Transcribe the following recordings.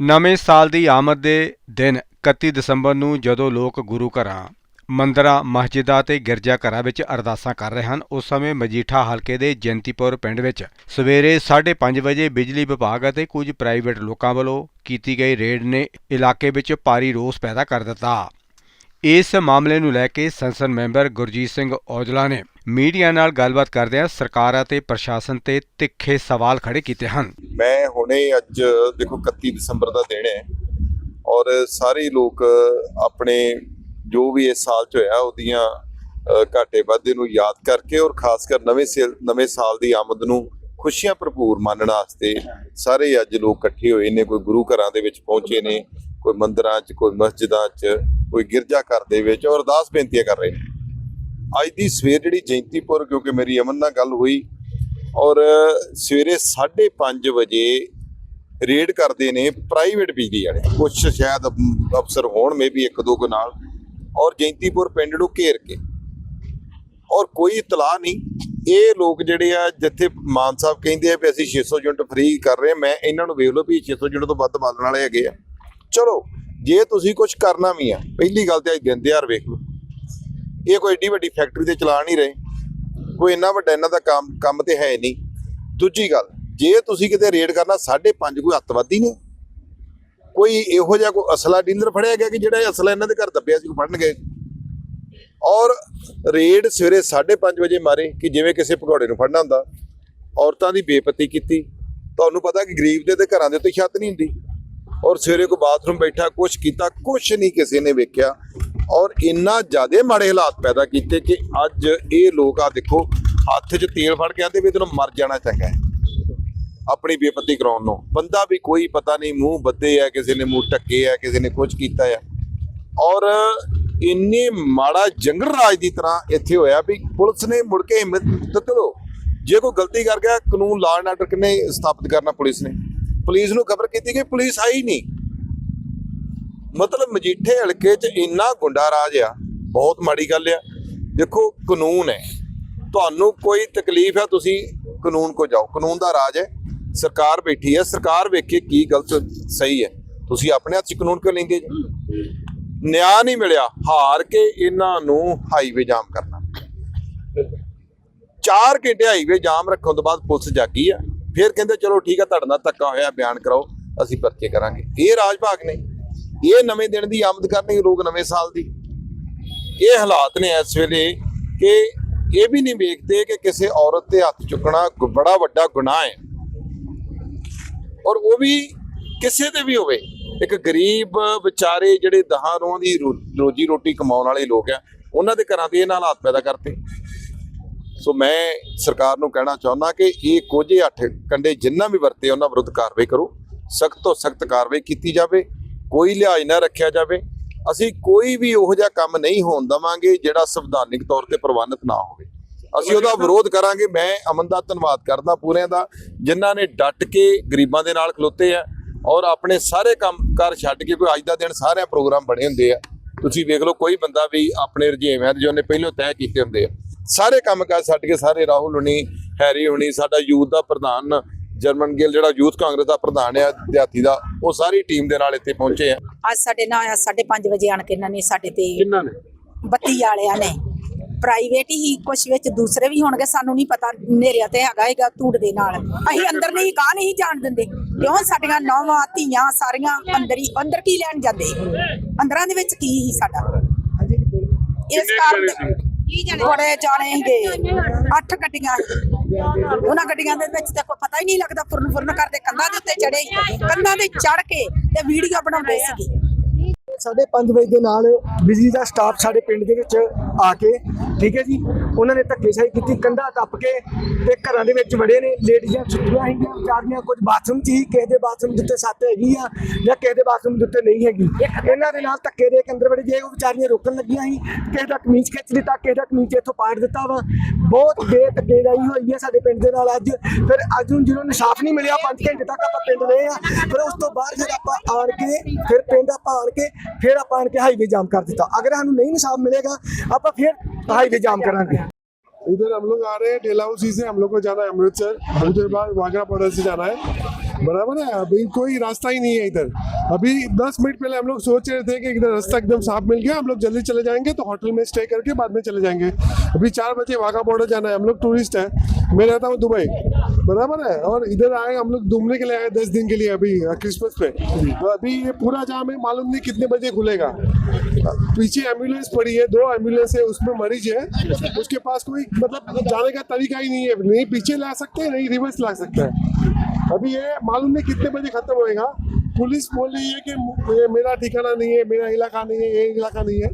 ਨਵੇਂ ਸਾਲ ਦੀ ਆਮਦ ਦੇ ਦਿਨ 31 ਦਸੰਬਰ ਨੂੰ ਜਦੋਂ ਲੋਕ ਗੁਰੂ ਘਰਾਂ, ਮੰਦਰਾਂ, ਮਸਜਿਦਾਂ ਤੇ ਗਿਰਜਾ ਘਰਾਂ ਵਿੱਚ ਅਰਦਾਸਾਂ ਕਰ ਰਹੇ ਹਨ, ਉਸ ਸਮੇਂ ਮਜੀਠਾ ਹਲਕੇ ਦੇ ਜੈਂਤੀਪੁਰ ਪਿੰਡ ਵਿੱਚ ਸਵੇਰੇ 5:30 ਵਜੇ ਬਿਜਲੀ ਵਿਭਾਗ ਅਤੇ ਕੁਝ ਪ੍ਰਾਈਵੇਟ ਲੋਕਾਂ ਵੱਲੋਂ ਕੀਤੀ ਗਈ ਰੇਡ ਨੇ ਇਲਾਕੇ ਵਿੱਚ ਭਾਰੀ ਰੋਸ ਪੈਦਾ ਕਰ ਦਿੱਤਾ। ਇਸ ਮਾਮਲੇ ਨੂੰ ਲੈ ਕੇ ਸੰਸਦ ਮੈਂਬਰ ਗੁਰਜੀਤ ਸਿੰਘ ਔਜਲਾ ਨੇ ਮੀਡੀਆ ਨਾਲ ਗੱਲਬਾਤ ਕਰਦਿਆਂ ਸਰਕਾਰ ਅਤੇ ਪ੍ਰਸ਼ਾਸਨ ਤੇ ਤਿੱਖੇ ਸਵਾਲ ਖੜੇ ਕੀਤੇ ਹਨ। ਮੈਂ ਹੁਣੇ ਅੱਜ ਦੇਖੋ 31 ਦਸੰਬਰ ਦਾ ਦਿਨ ਹੈ ਔਰ ਸਾਰੇ ਲੋਕ ਆਪਣੇ ਜੋ ਵੀ ਇਸ ਸਾਲ ਚ ਹੋਇਆ ਉਹਦੀਆਂ ਘਾਟੇ ਵਾਧੇ ਨੂੰ ਯਾਦ ਕਰਕੇ ਔਰ ਖਾਸ ਕਰ ਨਵੇਂ ਸੇਲ, ਨਵੇਂ ਸਾਲ ਦੀ ਆਮਦ ਨੂੰ ਖੁਸ਼ੀਆਂ ਭਰਪੂਰ ਮੰਨਣ ਵਾਸਤੇ ਸਾਰੇ ਅੱਜ ਲੋਕ ਇਕੱਠੇ ਹੋਏ ਨੇ, ਕੋਈ ਗੁਰੂ ਘਰਾਂ ਦੇ ਵਿੱਚ ਪਹੁੰਚੇ ਨੇ, ਕੋਈ ਮੰਦਰਾਂ 'ਚ, ਕੋਈ ਮਸਜਿਦਾਂ 'ਚ ਕੋਈ ਗਿਰਜਾ ਘਰ ਦੇ ਵਿੱਚ ਔਰ ਅਰਦਾਸ ਬੇਨਤੀਆਂ ਕਰ ਰਹੇ ਨੇ। ਅੱਜ ਦੀ ਸਵੇਰ ਜਿਹੜੀ ਜੈਂਤੀਪੁਰ ਕਿਉਂਕਿ ਮੇਰੀ ਅਮਨ ਨਾਲ ਗੱਲ ਹੋਈ, ਔਰ ਸਵੇਰੇ 5:30 ਵਜੇ ਰੇਡ ਕਰਦੇ ਨੇ ਪ੍ਰਾਈਵੇਟ ਬਿਜਲੀ ਵਾਲੇ। ਕੁਝ ਸ਼ਾਇਦ ਅਫਸਰ ਹੋਣ ਮੇਬੀ ਇੱਕ ਦੋ ਕੁ ਨਾਲ। ਔਰ ਜੈਂਤੀਪੁਰ ਪਿੰਡ ਨੂੰ ਘੇਰ ਕੇ। ਔਰ ਕੋਈ ਇਤਲਾਹ ਨਹੀਂ। ਇਹ ਲੋਕ ਜਿਹੜੇ ਆ, ਜਿੱਥੇ ਮਾਨ ਸਾਹਿਬ ਕਹਿੰਦੇ ਆ ਵੀ ਅਸੀਂ 600 ਯੂਨਿਟ ਫ੍ਰੀ ਕਰ ਰਹੇ ਮੈਂ ਇਹਨਾਂ ਨੂੰ ਵੇਖ ਲਓ ਵੀ 600 ਯੂਨਿਟ ਤੋਂ ਵੱਧ ਬਾਲਣ ਵਾਲੇ ਹੈਗੇ ਆ। ਚਲੋ ਜੇ ਤੁਸੀਂ ਕੁਝ ਕਰਨਾ ਵੀ ਆ, ਪਹਿਲੀ ਗੱਲ ਤੇ ਅੱਜ ਦਿਨ ਦਿਹਾੜ ਵੇਖ ਲਓ। ਇਹ ਕੋਈ ਏਡੀ ਵੱਡੀ ਫੈਕਟਰੀ ਤੇ ਚਲਾ ਨਹੀਂ ਰਹੇ। ਕੋਈ ਇੰਨਾ ਵੱਡਾ ਇਹਨਾਂ ਦਾ ਕੰਮ ਕੰਮ ਤੇ ਹੈ ਨਹੀਂ। ਦੂਜੀ ਗੱਲ, ਜੇ ਤੁਸੀਂ ਕਿਤੇ ਰੇਡ ਕਰਨਾ 5.5 ਕੋਈ ਅੱਤਵਾਦੀ ਨੇ ਕੋਈ ਇਹੋ ਜਿਹਾ ਕੋਈ ਅਸਲਾ ਡੀਲਰ ਫੜਿਆ ਗਿਆ ਕਿ ਜਿਹੜਾ ਅਸਲਾ ਇਹਨਾਂ ਦੇ ਘਰ ਦੱਬਿਆ ਸੀ ਕੋਈ ਫੜਨ ਗਏ? ਔਰ ਰੇਡ ਸਵੇਰੇ 5:30 ਵਜੇ ਮਾਰੇ ਕਿ ਜਿਵੇਂ ਕਿਸੇ ਪਕੌੜੇ ਨੂੰ ਫੜਨਾ ਹੁੰਦਾ। ਔਰਤਾਂ ਦੀ ਬੇਪਤੀ ਕੀਤੀ। ਤੁਹਾਨੂੰ ਪਤਾ ਕਿ ਗਰੀਬ ਦੇ ਤੇ ਘਰਾਂ ਦੇ ਉੱਤੇ ਛੱਤ ਨਹੀਂ ਹੁੰਦੀ। ਔਰ ਸਵੇਰੇ ਕੋ ਬਾਥਰੂਮ ਬੈਠਾ, ਕੁਛ ਕੀਤਾ, ਕੁਛ ਨਹੀਂ ਕਿਸੇ ਨੇ ਵੇਖਿਆ। ਔਰ ਇੰਨਾ ਜ਼ਿਆਦਾ ਮਾੜੇ ਹਾਲਾਤ ਪੈਦਾ ਕੀਤੇ ਕਿ ਅੱਜ ਇਹ ਲੋਕ ਆ ਦੇਖੋ, ਹੱਥ 'ਚ ਤੇਲ ਫੜ ਕੇ ਆਂਦੇ ਵੀ ਤੈਨੂੰ ਮਰ ਜਾਣਾ ਚੰਗਾ ਹੈ। ਆਪਣੀ ਬੇਪਤੀ ਕਰਾਉਣ ਨੂੰ। ਬੰਦਾ ਵੀ ਕੋਈ ਪਤਾ ਨਹੀਂ, ਮੂੰਹ ਬੱਦੇ ਆ, ਕਿਸੇ ਨੇ ਮੂੰਹ ਟੱਕੇ ਆ, ਕਿਸੇ ਨੇ ਕੁਝ ਕੀਤਾ ਆ। ਔਰ ਇੰਨੇ ਮਾੜਾ ਜੰਗਲ ਰਾਜ ਦੀ ਤਰ੍ਹਾਂ ਇੱਥੇ ਹੋਇਆ ਵੀ ਪੁਲਿਸ ਨੇ ਮੁੜ ਕੇ ਹਿੰਮਤ ਚਲੋ, ਜੇ ਕੋਈ ਗਲਤੀ ਕਰ ਗਿਆ, ਕਾਨੂੰਨ ਲਾਅ ਐਂਡ ਆਰਡਰ ਕਿਨੇ ਸਥਾਪਿਤ ਕਰਨਾ ਪੁਲਿਸ ਨੇ? ਪੁਲਿਸ ਨੂੰ ਖਬਰ ਕੀਤੀ ਕਿ ਪੁਲਿਸ ਆਈ ਨਹੀਂ। ਮਤਲਬ ਮਜੀਠੇ ਹਲਕੇ 'ਚ ਇੰਨਾ ਗੁੰਡਾ ਰਾਜ ਆ, ਬਹੁਤ ਮਾੜੀ ਗੱਲ ਆ। ਦੇਖੋ, ਕਾਨੂੰਨ ਹੈ। ਤੁਹਾਨੂੰ ਕੋਈ ਤਕਲੀਫ ਹੈ ਤੁਸੀਂ ਕਾਨੂੰਨ ਕੋ ਜਾਓ। ਕਾਨੂੰਨ ਦਾ ਰਾਜ ਹੈ। ਸਰਕਾਰ ਬੈਠੀ ਹੈ। ਸਰਕਾਰ ਵੇਖੇ ਕੀ ਗਲਤ ਸਹੀ ਹੈ। ਤੁਸੀਂ ਆਪਣੇ ਹੱਥ 'ਚ ਕਾਨੂੰਨ ਕਿਉਂ ਲੈਂਦੇ ਜੀ? ਨਿਆਂ ਨਹੀਂ ਮਿਲਿਆ। ਹਾਰ ਕੇ ਇਹਨਾਂ ਨੂੰ ਹਾਈਵੇ ਜਾਮ ਕਰਨਾ। 4 ਘੰਟੇ ਹਾਈਵੇ ਜਾਮ ਰੱਖਣ ਤੋਂ ਬਾਅਦ ਪੁਲਿਸ ਜਾਗੀ ਆ। ਫਿਰ ਕਹਿੰਦੇ ਚਲੋ ਠੀਕ ਆ, ਤੁਹਾਡੇ ਨਾਲ ਧੱਕਾ ਹੋਇਆ, ਬਿਆਨ ਕਰਾਓ, ਅਸੀਂ ਪਰਚੇ ਕਰਾਂਗੇ। ਇਹ ਰਾਜ ਭਾਗ ਨੇ। ਇਹ ਨਵੇਂ ਦਿਨ ਦੀ ਆਮਦ ਕਰਨਗੇ ਲੋਕ ਨਵੇਂ ਸਾਲ ਦੀ। ਇਹ ਹਾਲਾਤ ਨੇ ਇਸ ਵੇਲੇ ਕਿ ਇਹ ਵੀ ਨਹੀਂ ਵੇਖਦੇ ਕਿ ਕਿਸੇ ਔਰਤ ਤੇ ਹੱਥ ਚੁੱਕਣਾ ਬੜਾ ਵੱਡਾ ਗੁਨਾਹ ਹੈ। ਔਰ ਉਹ ਵੀ ਕਿਸੇ ਤੇ ਵੀ ਹੋਵੇ। ਇੱਕ ਗਰੀਬ ਵਿਚਾਰੇ ਜਿਹੜੇ ਦਹਾਂ ਰੋਹਾਂ ਦੀ ਰੋ- ਰੋਜੀ ਰੋਟੀ ਕਮਾਉਣ ਵਾਲੇ ਲੋਕ ਆ, ਉਹਨਾਂ ਦੇ ਘਰਾਂ ਤੇ ਇਹਨਾਂ ਹਾਲਾਤ ਪੈਦਾ ਕਰਤੇ। ਸੋ ਮੈਂ ਸਰਕਾਰ ਨੂੰ ਕਹਿਣਾ ਚਾਹੁੰਦਾ ਕਿ ਇਹ ਕੋਝੇ ਅੱਠ ਕੰਡੇ ਜਿੰਨਾ ਵੀ ਵਰਤੇ ਉਹਨਾਂ ਵਿਰੁੱਧ ਕਾਰਵਾਈ ਕਰੋ, ਸਖਤ ਤੋਂ ਸਖਤ ਕਾਰਵਾਈ ਕੀਤੀ ਜਾਵੇ, ਕੋਈ ਲਿਹਾਜ਼ ਨਾ ਰੱਖਿਆ ਜਾਵੇ। ਅਸੀਂ ਕੋਈ ਵੀ ਉਹੋ ਜਿਹਾ ਕੰਮ ਨਹੀਂ ਹੋਣ ਦਵਾਂਗੇ ਜਿਹੜਾ ਸੰਵਿਧਾਨਿਕ ਤੌਰ ਤੇ ਪ੍ਰਵਾਨਿਤ ਨਾ ਹੋਵੇ। ਅਸੀਂ ਉਹਦਾ ਵਿਰੋਧ ਕਰਾਂਗੇ। ਮੈਂ ਅਮਨ ਦਾ ਧੰਨਵਾਦ ਕਰਦਾ ਪੂਰਿਆਂ ਦਾ, ਜਿਨ੍ਹਾਂ ਨੇ ਡਟ ਕੇ ਗਰੀਬਾਂ ਦੇ ਨਾਲ ਖਲੋਤੇ ਆ ਔਰ ਆਪਣੇ ਸਾਰੇ ਕੰਮ ਕਾਰ ਛੱਡ ਕੇ ਕੋਈ ਅੱਜ ਦਾ ਦਿਨ ਸਾਰਿਆਂ ਪ੍ਰੋਗਰਾਮ ਬਣੇ ਹੁੰਦੇ ਆ। ਤੁਸੀਂ ਵੇਖ ਲਓ, ਕੋਈ ਬੰਦਾ ਵੀ ਆਪਣੇ ਰੁਝੇਵਿਆਂ ਦੇ ਜੋ ਨੇ ਪਹਿਲਾਂ ਤੈਅ ਕੀਤੇ ਹੁੰਦੇ ਆ। ਸਾਰੇ ਕੰਮ ਕਾਰ ਛੱਡ ਕੇ ਸਾਰੇ ਰਾਹੁਲ ਹੁਣੀ ਹੈਰੀ ਹੁਣੀ ਸਾਡਾ ਯੂਥ ਦਾ ਪ੍ਰਧਾਨ ਜਰਮਨ ਗਿੱਲ ਜਿਹੜਾ ਯੂਥ ਕਾਂਗਰਸ ਦਾ ਪ੍ਰਧਾਨ ਆ ਦਿਹਾਤੀ ਦਾ ਉਹ ਸਾਰੀ ਟੀਮ ਦੇ ਨਾਲ ਇੱਥੇ ਪਹੁੰਚੇ ਆ। ਅੱਜ ਸਾਡੇ ਨਾਲ ਆਇਆ 5:30 ਵਜੇ ਆਣ ਕੇ ਇਹਨਾਂ ਨੇ ਸਾਡੇ ਤੇ ਕਿੰਨਾ ਨੇ? ਬੱਤੀ ਵਾਲਿਆਂ ਨੇ। ਪ੍ਰਾਈਵੇਟ ਹੀ ਕੁਝ ਵਿੱਚ ਦੂਸਰੇ ਵੀ ਹੋਣਗੇ ਸਾਨੂੰ ਨਹੀਂ ਪਤਾ ਨੇਰਿਆ ਤੇ ਹੈਗਾ ਹੈਗਾ ਧੂੜ ਦੇ ਨਾਲ। ਅਸੀਂ ਅੰਦਰ ਨਹੀਂ ਗਾਹ ਨਹੀਂ ਜਾਣ ਦਿੰਦੇ। ਕਿਉਂ? ਸਾਡੀਆਂ ਨੌਵਾਂ ਧੀਆਂ ਸਾਰੀਆਂ ਅੰਦਰ ਹੀ ਅੰਦਰ ਕੀ ਲੈਣ ਜਾਂਦੇ? ਅੰਦਰਾਂ ਦੇ ਵਿੱਚ ਕੀ ਸੀ ਸਾਡਾ? ਇਸ ਕਾਰਨ ਬੜੇ ਜਾਣੇ ਸੀਗੇ। ਅੱਠ ਗੱਡੀਆਂ। ਉਹਨਾਂ ਗੱਡੀਆਂ ਦੇ ਵਿੱਚ ਤਾਂ ਕੋਈ ਪਤਾ ਹੀ ਨਹੀਂ ਲੱਗਦਾ ਫੁਰਨ ਫੁਰਨ ਕਰਦੇ ਕੰਧਾਂ ਦੇ ਉੱਤੇ ਚੜੇ ਕੰਧਾਂ ਤੇ ਚੜ ਕੇ ਤੇ ਵੀਡੀਓ ਬਣਾਉਂਦੇ ਸੀਗੇ। ਸਾਢੇ ਪੰਜ ਵਜੇ ਦੇ ਨਾਲ ਬਿਜਲੀ ਦਾ ਸਟਾਫ ਸਾਡੇ ਪਿੰਡ ਦੇ ਵਿੱਚ ਆ ਕੇ ਠੀਕ ਹੈ ਜੀ? ਉਹਨਾਂ ਨੇ ਧੱਕੇਸ਼ਾਹੀ ਕੀਤੀ ਕੰਧਾ ਟੱਪ ਕੇ ਤੇ ਘਰਾਂ ਦੇ ਵਿੱਚ ਵੜੇ ਨੇ ਲੇਡੀਜ਼ਾਂ ਸੁੱਤੀਆਂ ਹੈਗੀਆਂ ਵਿਚਾਰੀਆਂ ਕੁਝ ਬਾਥਰੂਮ 'ਚ ਹੀ ਕਿਸੇ ਦੇ ਬਾਥਰੂਮ ਦੇ ਉੱਤੇ ਸੱਤ ਹੈਗੀ ਆ ਜਾਂ ਕਿਸੇ ਦੇ ਬਾਥਰੂਮ ਦੇ ਉੱਤੇ ਨਹੀਂ ਹੈਗੀ। ਇਹਨਾਂ ਦੇ ਨਾਲ ਧੱਕੇ ਦੇ ਕੇ ਅੰਦਰ ਵੜੇ ਜੇ ਉਹ ਵਿਚਾਰੀਆਂ ਰੋਕਣ ਲੱਗੀਆਂ ਸੀ। ਕਿਸੇ ਦਾ ਕਮੀਜ਼ ਖਿੱਚ ਦਿੱਤਾ ਕਿਸੇ ਦਾ ਕਮੀਜ਼ ਇੱਥੋਂ ਪਾੜ ਦਿੱਤਾ ਵਾ। ਬਹੁਤ ਬੇਤਕੇਦਾਈ ਹੋਈ ਹੈ ਸਾਡੇ ਪਿੰਡ ਦੇ ਨਾਲ ਅੱਜ। ਫਿਰ ਅੱਜ ਨੂੰ ਜਿਹਨੂੰ ਇਨਸਾਫ ਨਹੀਂ ਮਿਲਿਆ 5 ਘੰਟੇ ਤੱਕ ਆਪਾਂ ਪਿੰਡ ਰਹੇ ਆ। ਫਿਰ ਉਸ ਤੋਂ ਬਾਅਦ ਫਿਰ ਆਪਾਂ ਆਣ ਕੇ ਫਿਰ ਪਿੰਡ ਆਪਾਂ ਆਣ ਕੇ ਫਿਰ ਆਪਾਂ ਆਣ ਕੇ ਹਾਈਵੇ ਜਾਮ ਕਰ ਦਿੱਤਾ ਅਗਰ ਸਾਨੂੰ ਨਹੀਂ ਇਨਸਾਫ ਮਿਲੇਗਾ ਆਪਾਂ ਫਿਰ ਹਾਈਵੇ ਜਾਮ ਕਰਾਂਗੇ इधर हम लोग आ रहे हैं डेलाउसी से हम लोग को जाना है अमृतसर अमृतसर बाद वाघा बॉर्डर से जाना है बराबर है, अभी कोई रास्ता ही नहीं है इधर। अभी 10 मिनट पहले हम लोग सोच रहे थे कि इधर रास्ता एकदम साफ़ मिल गया, हम लोग जल्दी चले जाएँगे तो होटल में स्टे करके बाद में चले जाएँगे। अभी चार बजे वाघा बॉर्डर जाना है, हम लोग टूरिस्ट है। मैं रहता हूँ दुबई। बराबर है, और इधर आए, हम लोग घूमने के लिए आए दस दिन के लिए अभी क्रिसमस पे। तो अभी ये पूरा जाम है, मालूम नहीं कितने बजे खुलेगा। पीछे एंबुलेंस पड़ी है, दो एंबुलेंस है, उसमें मरीज़ है। उसके पास कोई मतलब जाने का तरीका ही नहीं है, नहीं पीछे ला सकते हैं नहीं रिवर्स ला सकते। हैं अभी ये मालूम नहीं कितने बजे खत्म होएगा पुलिस बोल रही है कि ये मेरा ठिकाना नहीं है मेरा इलाका नहीं है ये इलाका नहीं है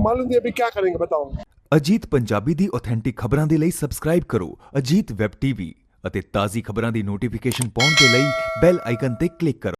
मालूम नहीं अभी क्या करेंगे बताओ ਅਜੀਤ ਪੰਜਾਬੀ ਦੀ ਆਥੈਂਟਿਕ ਖਬਰਾਂ ਦੇ ਲਈ ਸਬਸਕ੍ਰਾਈਬ ਕਰੋ ਅਜੀਤ ਵੈਬ ਟੀਵੀ ਅਤੇ ਤਾਜ਼ੀ ਖਬਰਾਂ ਦੀ ਨੋਟੀਫਿਕੇਸ਼ਨ ਪਾਉਣ ਦੇ ਲਈ ਬੈਲ ਆਈਕਨ ਤੇ ਕਲਿੱਕ ਕਰੋ